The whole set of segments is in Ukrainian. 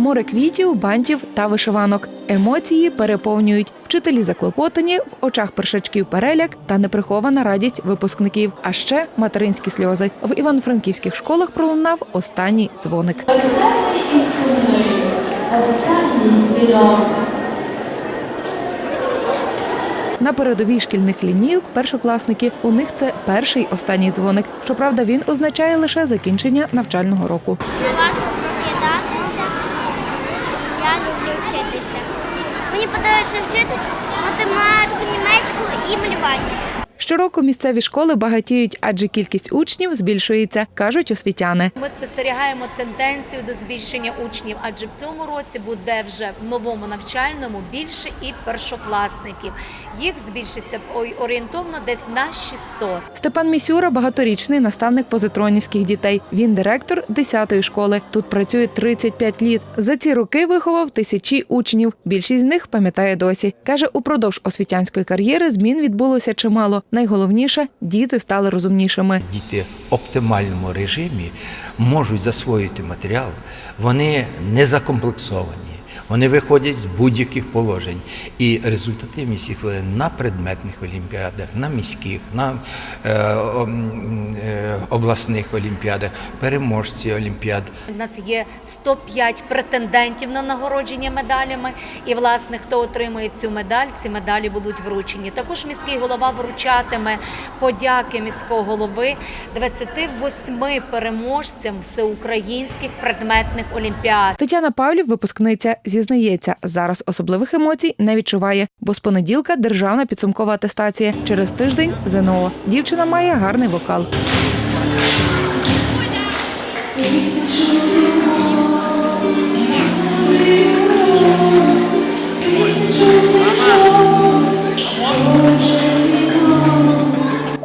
море квітів, бантів та вишиванок. Емоції переповнюють. Вчителі заклопотані, в очах першачків переляк та неприхована радість випускників. А ще материнські сльози. В івано-франківських школах пролунав останній дзвоник. На передовій шкільних лінійок першокласники у них це перший останній дзвоник. Щоправда, він означає лише закінчення навчального року. Не важко прокидатися. і Я люблю вчитися. Мені подобається вчити математику, німецьку. Щороку місцеві школи багатіють, адже кількість учнів збільшується, кажуть освітяни. Ми спостерігаємо тенденцію до збільшення учнів, адже в цьому році буде вже в новому навчальному більше і першокласників. Їх збільшиться орієнтовно десь на 600. Степан Місюра багаторічний наставник позитронівських дітей. Він директор 10-ї школи. Тут працює 35 літ. За ці роки виховав тисячі учнів. Більшість з них пам'ятає досі. Каже, упродовж освітянської кар'єри змін відбулося чимало. Найголовніше діти стали розумнішими. Діти в оптимальному режимі можуть засвоїти матеріал, вони не закомплексовані, вони виходять з будь-яких положень. І результативність їх е, на предметних олімпіадах, на міських, на е, е, обласних олімпіадах, переможці олімпіад. У нас є 105 претендентів на нагородження медалями. І власне, хто отримує цю медаль, ці медалі будуть вручені. Також міський голова вручатиме подяки міського голови 28 переможцям всеукраїнських предметних олімпіад. Тетяна Павлів, випускниця, зізнається, зараз особливих емоцій не відчуває, бо з понеділка державна підсумкова атестація. Через тиждень ЗНО. Дівчина має гарний вокал.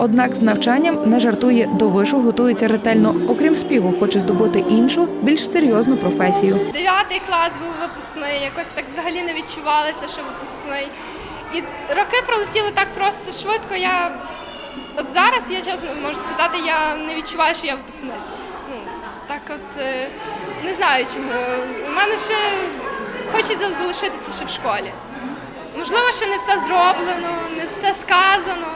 Однак з навчанням не жартує до вишу, готується ретельно. Окрім співу, хоче здобути іншу, більш серйозну професію. Дев'ятий клас був випускний, якось так взагалі не відчувалося, що випускний. І роки пролетіли так просто швидко. Я от зараз, я чесно можу сказати, я не відчуваю, що я випускниця. Ну так, от е, не знаю чому. У мене ще хочеться залишитися ще в школі. Можливо, ще не все зроблено, не все сказано.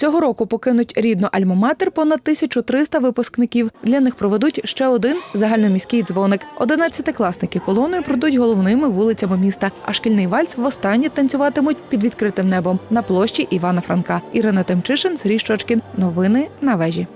Цього року покинуть рідну альмаматер понад 1300 випускників. Для них проведуть ще один загальноміський дзвоник. Одинадцятикласники колоною пройдуть головними вулицями міста, а шкільний вальс востаннє танцюватимуть під відкритим небом на площі Івана Франка. Ірина Тимчишин, Сергій Щочкін. Новини на вежі.